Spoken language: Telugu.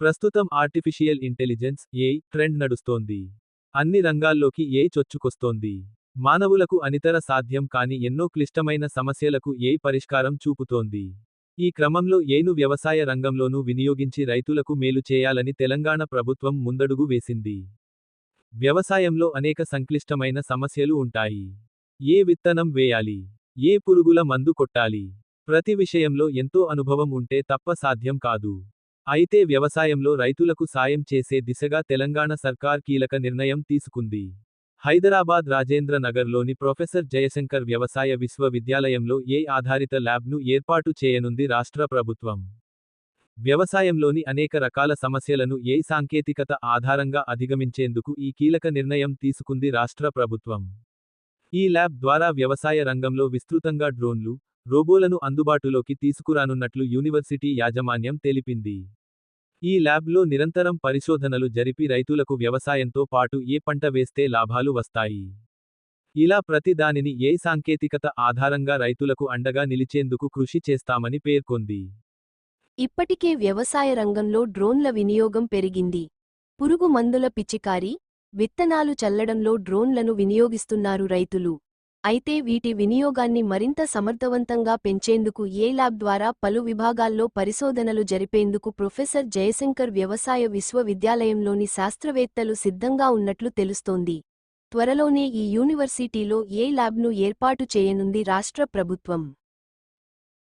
ప్రస్తుతం ఆర్టిఫిషియల్ ఇంటెలిజెన్స్ ఏ ట్రెండ్ నడుస్తోంది. అన్ని రంగాల్లోకి ఏ చొచ్చుకొస్తోంది. మానవులకు అనితర సాధ్యం కాని ఎన్నో క్లిష్టమైన సమస్యలకు ఏ పరిష్కారం చూపుతోంది. ఈ క్రమంలో ఏను వ్యవసాయ రంగంలోనూ వినియోగించి రైతులకు మేలు చేయాలని తెలంగాణ ప్రభుత్వం ముందడుగు వేసింది. వ్యవసాయంలో అనేక సంక్లిష్టమైన సమస్యలు ఉంటాయి. ఏ విత్తనం వేయాలి? ఏ పురుగుల మందు కొట్టాలి? ప్రతి విషయంలో ఎంతో అనుభవం ఉంటే తప్ప సాధ్యం కాదు. అయితే వ్యవసాయంలో రైతులకు సాయం చేసే దిశగా తెలంగాణ సర్కార్ కీలక నిర్ణయం తీసుకుంది. హైదరాబాద్ రాజేంద్ర నగర్లోని ప్రొఫెసర్ జయశంకర్ వ్యవసాయ విశ్వవిద్యాలయంలో ఏ ఆధారిత ల్యాబ్ను ఏర్పాటు చేయనుంది రాష్ట్ర ప్రభుత్వం. వ్యవసాయంలోని అనేక రకాల సమస్యలను ఏ సాంకేతికత ఆధారంగా అధిగమించేందుకు ఈ కీలక నిర్ణయం తీసుకుంది రాష్ట్ర ప్రభుత్వం. ఈ ల్యాబ్ ద్వారా వ్యవసాయ రంగంలో విస్తృతంగా డ్రోన్లు రోబోలను అందుబాటులోకి తీసుకురానున్నట్లు యూనివర్సిటీ యాజమాన్యం తెలిపింది. ఈ ల్యాబ్లో నిరంతరం పరిశోధనలు జరిపి రైతులకు వ్యవసాయంతో పాటు ఏ పంట వేస్తే లాభాలు వస్తాయి? ఇలా ప్రతి దానిని ఏ సాంకేతికత ఆధారంగా రైతులకు అండగా నిలిచేందుకు కృషి చేస్తామని పేర్కొంది. ఇప్పటికే వ్యవసాయ రంగంలో డ్రోన్ల వినియోగం పెరిగింది. పురుగు మందుల పిచికారీ విత్తనాలు చల్లడంలో డ్రోన్లను వినియోగిస్తున్నారు రైతులు. అయితే వీటి వినియోగాన్ని మరింత సమర్థవంతంగా పెంచేందుకు ఏ ల్యాబ్ ద్వారా పలు విభాగాల్లో పరిశోధనలు జరిపేందుకు ప్రొఫెసర్ జయశంకర్ వ్యవసాయ విశ్వవిద్యాలయంలోని శాస్త్రవేత్తలు సిద్ధంగా ఉన్నట్లు తెలుస్తోంది. త్వరలోనే ఈ యూనివర్సిటీలో ఏ ల్యాబ్ను ఏర్పాటు చేయనుంది రాష్ట్ర ప్రభుత్వం.